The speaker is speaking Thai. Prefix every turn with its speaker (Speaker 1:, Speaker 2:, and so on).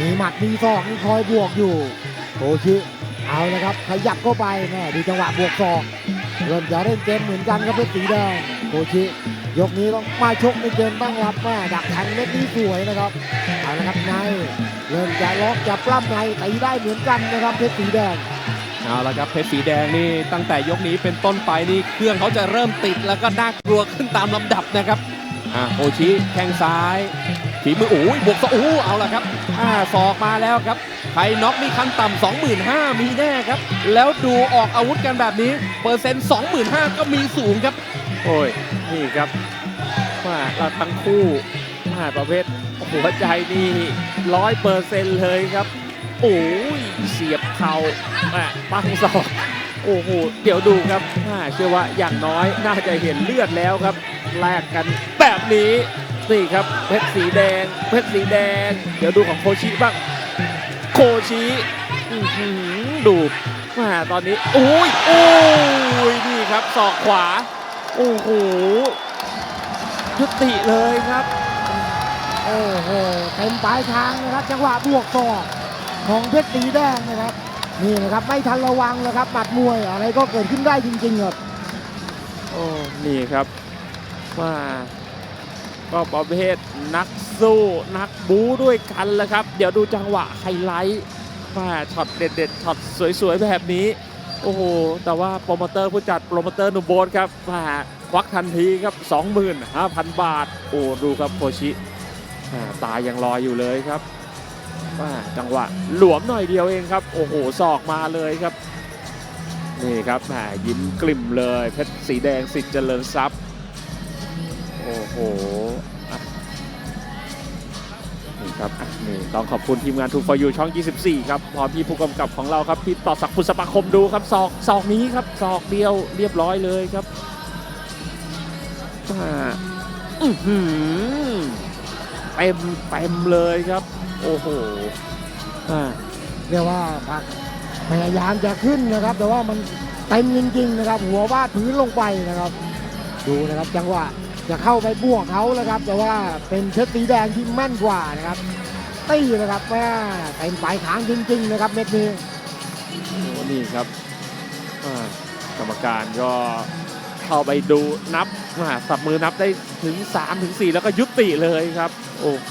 Speaker 1: มีหมัดมีศอกมีคอยบวกอยู่โคชิเอาละครับ ขยับเข้าไปแม่ดูจังหวะบวกศอกเริ่มจะเล่นเกมเหมือนกันครับเพชรสีแดงโคชิยกนี้ต้องมาชกในเกมบ้างครับแม่ดักแทงเม็ดนี้สวยนะครับเอาละครับในเริ่มจะล็อกจะปล้ำในตีได้เหมือนกันนะครับเพชรสีแดง
Speaker 2: เอาละครับเพชรสีแดงนี่ตั้งแต่ยกนี้เป็นต้นไปนี่เครื่องเขาจะเริ่มติดแล้วก็น่ากลัวขึ้นตามลำดับนะครับอ่าโอชิแข้งซ้าย ฝีมือโอ้ยบวกสองโอ้เอาละครับอ่าศอกมาแล้วครับใครน็อกนี่ขั้นต่ำ25,000มีแน่ครับ แล้วดูออกอาวุธกันแบบนี้ เปอร์เซ็นต์25,000ก็มีสูงครับ
Speaker 3: โอ้ย นี่ครับว่าเราทั้งคู่มาประเภทหัวใจนี่ร้อยเปอร์เซ็นต์เลยครับ โอ้ย เสียบเข่าแหมปังศอก โอ้โห เดี๋ยวดูครับอ่าเชื่อว่าอย่างน้อยน่าจะเห็นเลือดแล้วครับแลกกันแบบนี้ นี่ครับเพชรสีแดง เพชรสีแดง เดี๋ยวดูของโคชิบ้าง โคชิอื้อหือดูมาตอนนี้โอ้ยโอ้ยนี่ครับศอกขวา โอ้โหยุติเลยครับ
Speaker 1: โอ้โหเต็มปลายทางนะครับ จังหวะบวกศอกของเพชรสีแดงนะครับ นี่นะครับไม่ทันระวังนะครับหมัดมวยอะไรก็เกิดขึ้นได้จริงๆครับ
Speaker 3: โอ้นี่ครับว่า ก็ประเภทนักสู้นักบู๊ด้วยกันแหละครับ เดี๋ยวดูจังหวะไฮไลท์ว่าช็อตเด็ดๆช็อตสวยๆแบบนี้ โอ้โห แต่ว่าโปรโมเตอร์ผู้จัดโปรโมเตอร์หนุ่มโบนครับว่าควักทันทีครับ 25,000 บาท โอ้ดูครับโคชิอ่าตายังลอยอยู่เลยครับว่าจังหวะหลวมหน่อยเดียวเองครับ โอ้โหศอกมาเลยครับ นี่ครับแหมยิ้มกลิ่มเลยเพชรสีแดงสิทธิ์เจริญทรัพย์ โอ้โห ครับนี่ต้องขอบคุณทีมงานทูฟอร์ยูช่อง 24 ครับพร้อมพี่ผู้กำกับของเราครับพี่ต่อศักพุทธสปาคมดูครับศอกศอกนี้ครับศอกเดียวเรียบร้อยเลยครับอื้อหือเต็มเต็มเลยครับ โอ้โหอ่า
Speaker 1: เรียกว่าพยายามจะขึ้นนะครับ แต่ว่ามันเต็มจริงๆนะครับ หัววาดพื้นลงไปนะครับ ดูนะครับจังหวะ จะเข้าไปบวกเขาแล้วครับ แต่ว่าเป็นเพชรสีแดงที่แม่นกว่านะครับตีนะครับแม่เป็นปลายขางจริง ๆ นะครับเม็ดนี้
Speaker 3: โอ้นี่ครับกรรมการก็เข้าไปดูนับอ่าสับมือนับได้ถึง3ถึง4แล้วก็ยุติเลยครับ โอ้โห